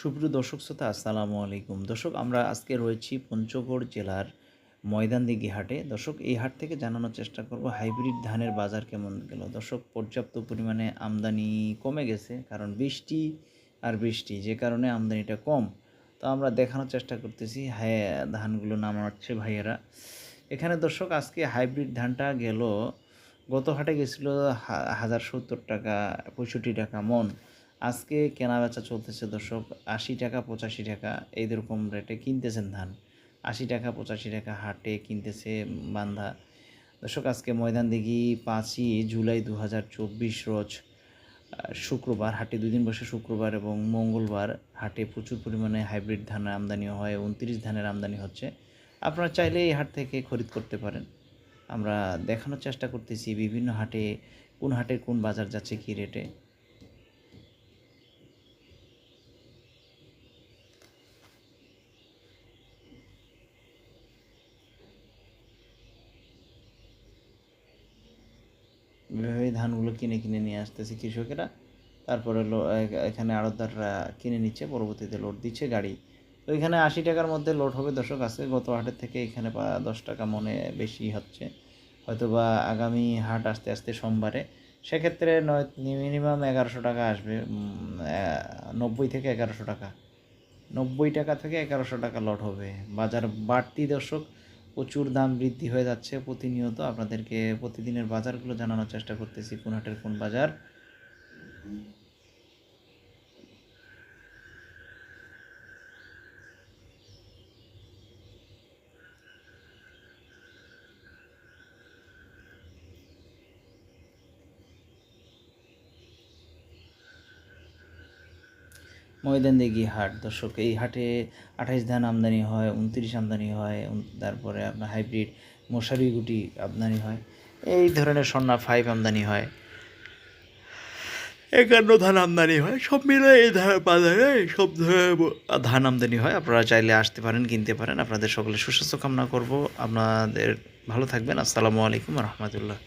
সুপ্রিয় দর্শক শ্রোতা, আসসালামু আলাইকুম। দর্শক, আমরা আজকে রয়েছি পঞ্চগড় জেলার ময়দানদিঘি হাটে। দর্শক, এই হাট থেকে জানানোর চেষ্টা করব হাইব্রিড ধানের বাজার কেমন গেল? দর্শক, পর্যাপ্ত পরিমাণে আমদানি কমে গেছে, কারণ বৃষ্টি আর বৃষ্টি, যে কারণে আমদানিটা কম। তো আমরা দেখানোর চেষ্টা করতেছি হ্যাঁ ধানগুলো নামাচ্ছে ভাইয়েরা। এখানে দর্শক, আজকে হাইব্রিড ধানটা গেল, গত হাটে গেছিল হাজার সত্তর টাকা, পঁয়ষট্টি টাকা মন। আজকে কেনা বেচা চলতেছে দর্শক, আশি টাকা পঁচাশি টাকা, এই রকম রেটে কিনতেছেন ধান। আশি টাকা পঁচাশি টাকা হাটে কিনতেছে বান্ধা দর্শক, আজকে ময়দান দেখি পাঁচই জুলাই দু হাজার চব্বিশ রোজ। শুক্রবার হাটে দুদিন বসে শুক্রবার এবং মঙ্গলবার হাটে প্রচুর পরিমাণে হাইব্রিড ধানের আমদানি হয়, উনত্রিশ ধানের আমদানি হচ্ছে। আপনারা চাইলে এই হাট থেকে খরিদ করতে পারেন। আমরা দেখানোর চেষ্টা করতেছি বিভিন্ন হাটে, কোন হাটের কোন বাজার যাচ্ছে কী রেটে। এভাবেই ধানগুলো কিনে কিনে নিয়ে আসতেছে কৃষকেরা। তারপরে এখানে আড়তদাররা কিনে নিচ্ছে, পরবর্তীতে লোড দিচ্ছে গাড়ি। তো এখানে আশি টাকার মধ্যে লোড হবে দর্শক, আছে গত হাটের থেকে এখানে দশ টাকা মনে বেশি হচ্ছে। হয়তো বা আগামী হাট আস্তে আস্তে সোমবারে। সেক্ষেত্রে নয়, মিনিমাম এগারোশো টাকা আসবে নব্বই থেকে এগারোশো টাকা। নব্বই টাকা থেকে এগারোশো টাকা লট হবে। বাজার বাড়তি দর্শক প্রচুর দাম বৃদ্ধি হয়ে যাচ্ছে প্রতিনিয়ত। আপনাদেরকে প্রতিদিনের বাজারগুলো জানানোর চেষ্টা করতেছি কোন হাটের কোন বাজার। ময়দান দিঘি হাট। দর্শক, এই হাটে আঠাইশ ধান আমদানি হয়, উনত্রিশ আমদানি হয় তারপরে আপনার হাইব্রিড মশারি গুটি আমদানি হয়। এই ধরনের সন্না ফাইভ আমদানি হয়। একান্ন ধান আমদানি হয়, সব মিলে এই বাজারে সব ধান আমদানি হয়। আপনারা চাইলে আসতে পারেন, কিনতে পারেন। আপনাদের সকলে সুস্বাস্থ্য কামনা করব। আপনাদের ভালো থাকবেন। আসসালামু আলাইকুম রহমতুল্লাহ।